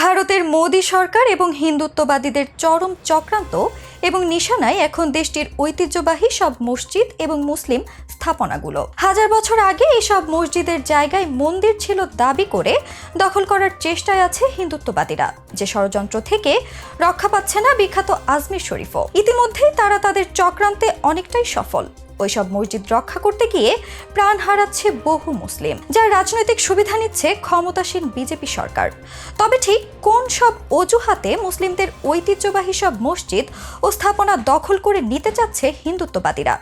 ভারতের মোদী সরকার এবং হিন্দুত্ববাদীদের চরম চক্রান্ত এবং নিশানায় এখন দেশটির ঐতিহ্যবাহী সব মসজিদ এবং মুসলিম স্থাপনাগুলো। হাজার বছর আগে এসব মসজিদের জায়গায় মন্দির ছিল দাবি করে দখল করার চেষ্টায় আছে হিন্দুত্ববাদীরা। যে ষড়যন্ত্র থেকে রক্ষা পাচ্ছে না বিখ্যাত আজমির শরীফও। ইতিমধ্যেই তারা তাদের চক্রান্তে অনেকটাই সফল। ওইসব মসজিদ রক্ষা করতে গিয়ে প্রাণ হারাচ্ছে বহু মুসলিম, যার রাজনৈতিক সুবিধা নিচ্ছে ক্ষমতাসীন বিজেপি সরকার। তবে ঠিক কোন সব অজুহাতে মুসলিমদের ঐতিহ্যবাহী সব মসজিদ ও স্থাপনা দখল করে নিতে চাচ্ছে হিন্দুত্ববাদীরা?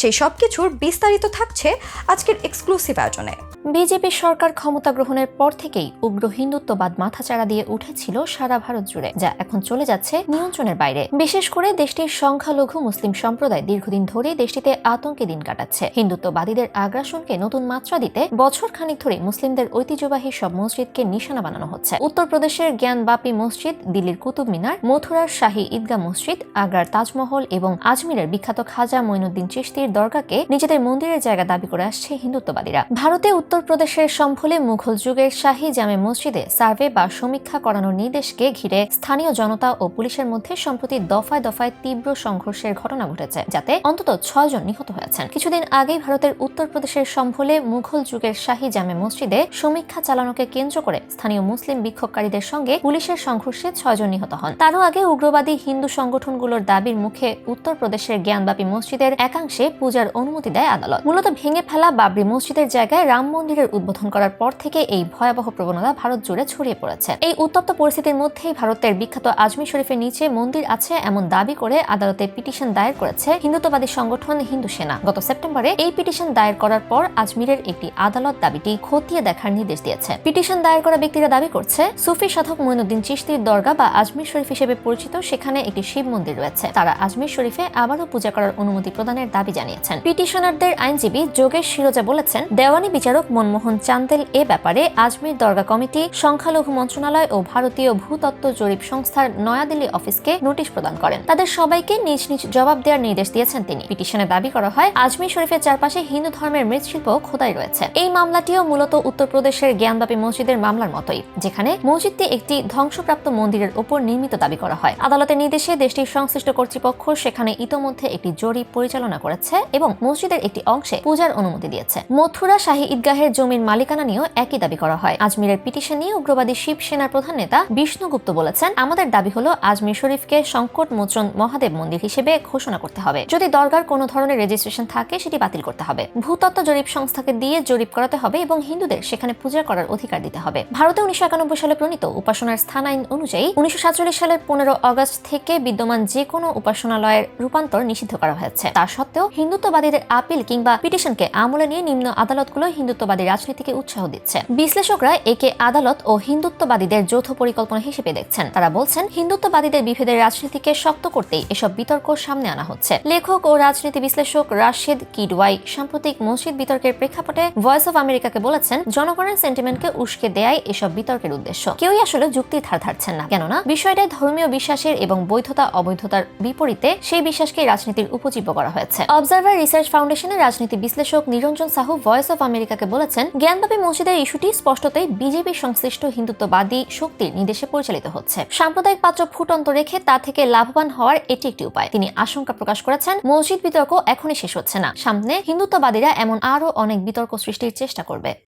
সেই সব কিছুর বিস্তারিত থাকছে আজকের এক্সক্লুসিভ আয়োজনে। বিজেপি সরকার ক্ষমতা গ্রহণের পর থেকেই উগ্র হিন্দুত্ববাদ মাথাচাড়া দিয়ে উঠেছিল সারা ভারত জুড়ে, যা এখন চলে যাচ্ছে নিয়ন্ত্রণের বাইরে। বিশেষ করে দেশটির সংখ্যালঘু মুসলিম সম্প্রদায় দীর্ঘদিন ধরে দেশটিতে আতঙ্কে দিন কাটাচ্ছে। হিন্দুত্ববাদীদের আগ্রাসনকে নতুন মাত্রা দিতে বছর খানিক ধরে মুসলিমদের ঐতিহ্যবাহী সব মসজিদকে নিশানা বানানো হচ্ছে। উত্তরপ্রদেশের জ্ঞানবাপী মসজিদ, দিল্লির কুতুব মিনার, মথুরার শাহী ঈদগাহ মসজিদ, আগ্রার তাজমহল এবং আজমিরের বিখ্যাত খাজা মঈনুদ্দিন চিশতির দরগাকে নিজেদের মন্দিরের জায়গা দাবি করে আসছে হিন্দুত্ববাদীরা। ভারতে উত্তরপ্রদেশের সম্ফলে মুঘল যুগের শাহী জামে মসজিদে সার্ভে বা সমীক্ষা করানোর নির্দেশকে ঘিরে স্থানীয় জনতা ও পুলিশের মধ্যে সম্প্রতি দফায় দফায় তীব্র সংঘর্ষের ঘটনা ঘটেছে, যাতে অন্তত ছয় জন নিহত হয়েছেন। কিছুদিন আগেই ভারতের উত্তরপ্রদেশের সম্ফলে মুঘল যুগের শাহী জামে মসজিদে সমীক্ষা চালানোকে কেন্দ্র করে স্থানীয় মুসলিম বিক্ষোভকারীদের সঙ্গে পুলিশের সংঘর্ষে ছয়জন নিহত হন। তারও আগে উগ্রবাদী হিন্দু সংগঠনগুলোর দাবির মুখে উত্তরপ্রদেশের জ্ঞানবাপী মসজিদের একাংশে পূজার অনুমতি দেয় আদালত। মূলত ভেঙে ফেলা বাবরি মসজিদের জায়গায় রাম মন্দিরের উদ্বোধন করার পর থেকে এই ভয়াবহ প্রবণতা ভারত জুড়ে ছড়িয়ে পড়েছে। এই উত্তপ্ত পরিস্থিতির মধ্যেই ভারতের বিখ্যাত আজমির শরীফের নিচে মন্দির আছে এমন দাবি করে আদালতে পিটিশন দায়ের করেছে হিন্দুত্ববাদী সংগঠন হিন্দু সেনা গত সেপ্টেম্বরে এই পিটিশন দায়ের করার পর আজমিরের একটি আদালত দাবিটি খতিয়ে দেখার নির্দেশ দিয়েছে। পিটিশন দায়ের করা ব্যক্তিরা দাবি করছে, সুফি সাধক মঈনুদ্দিন চিশতির দরগা বা আজমির শরীফ হিসেবে পরিচিত সেখানে একটি শিব মন্দির রয়েছে। তারা আজমির শরীফে আবারও পূজা করার অনুমতি প্রদানের দাবি জানিয়েছেন। পিটিশনারদের আইনজীবী যোগেশ শিরোজা বলেছেন, দেওয়ানি বিচারক মনমোহন চান্দেল এ ব্যাপারে আজমির দরগা কমিটি, সংখ্যালঘু মন্ত্রণালয় ও ভারতীয় ভূতত্ত্ব জরিপ সংস্থার নয়াদিল্লি অফিসকে নোটিশ প্রদান করেন। তাদের সবাইকে নিজ নিজ জবাব দেওয়ার নির্দেশ দিয়েছেন তিনি। পিটিশনে দাবি করা হয়, আজমির শরীফের চারপাশে হিন্দু ধর্মের মৃৎশিল্প খোদাই রয়েছে। এই মামলাটিও মূলত উত্তরপ্রদেশের জ্ঞানবাপী মসজিদের মামলার মতোই, যেখানে মসজিদটি একটি ধ্বংসপ্রাপ্ত মন্দিরের উপর নির্মিত দাবি করা হয়। আদালতের নির্দেশে দেশটির সংশ্লিষ্ট কর্তৃপক্ষ সেখানে ইতোমধ্যে একটি জরিপ পরিচালনা করেছে এবং মসজিদের একটি অংশে পূজার অনুমতি দিয়েছে। মথুরা শাহী ঈদগাহের জমির মালিকানা নিয়েও একই দাবি করা হয়। আজমিরের পিটিশন নিয়ে উগ্রবাদী শিব সেনার প্রধান নেতা বিষ্ণুগুপ্ত বলেছেন, আমাদের দাবি হলো আজমির শরীফকে সংকট মোচন মহাদেব মন্দির হিসেবে ঘোষণা করতে হবে। যদি দরগার কোনো ধরনের রেজিস্ট্রেশন থাকে, সেটি বাতিল করতে হবে। ভূতত্ত্ব জরিপ সংস্থাকে দিয়ে জরিপ করাতে হবে এবং হিন্দুদের সেখানে পূজা করার অধিকার দিতে হবে। ভারতে উনিশশো একানব্বই সালে প্রণীত উপাসনার স্থান আইন অনুযায়ী উনিশশো সাতচল্লিশ সালের পনেরো আগস্ট থেকে বিদ্যমান যে কোনো উপাসনালয়ের রূপান্তর নিষিদ্ধ করা হয়েছে। তা সত্ত্বেও হিন্দুত্ববাদীদের আপিল কিংবা পিটিশনকে আমলে নিয়ে নিম্ন আদালতগুলো হিন্দুত্ববাদী রাজনীতিকে উৎসাহ দিচ্ছে। বিশ্লেষকরা একে আদালত ও হিন্দুত্ববাদীদের যৌথ পরিকল্পনা হিসেবে দেখছেন। তারা বলছেন, হিন্দুত্ববাদীদের বিভেদের রাজনীতিকে শক্ত করতেই এসব বিতর্ক সামনে আনা হচ্ছে। লেখক ও রাজনীতি বিশ্লেষক রাশেদ কিডওয়াই। সাম্প্রতিক মসজিদ বিতর্কের প্রেক্ষাপটে ভয়েস অফ আমেরিকাকে বলেছেন, জনগণের সেন্টিমেন্টকে উস্কে দেয়াই এসব বিতর্কের উদ্দেশ্য। কেউই আসলে যুক্তির ধার ধারছেন না। কেননা, বিষয়টা ধর্মীয় বিশ্বাসের এবং বৈধতা, অবৈধতার বিপরীতে সেই বিশ্বাসকে রাজনীতির উপজীব্য করা হয়েছে। অবজারভার রিসার্চ ফাউন্ডেশনের রাজনীতি বিশ্লেষক নিরঞ্জন সাহু ভয়েস অফ আমেরিকাকে বলেছেন জ্ঞানবাপী মসজিদের ইস্যুটি স্পষ্টতই বিজেপি সংশ্লিষ্ট হিন্দুত্ববাদী শক্তির নির্দেশে পরিচালিত হচ্ছে। সাম্প্রদায়িক পাত্র ফুটন্ত রেখে তা থেকে লাভবান হওয়ার এটি একটি উপায়। তিনি আশঙ্কা প্রকাশ করেছেন, মসজিদ বিতর্ক এখনই শেষ হচ্ছে না। সামনে হিন্দুত্ববাদীরা এমন আরও অনেক বিতর্ক সৃষ্টির চেষ্টা করবে।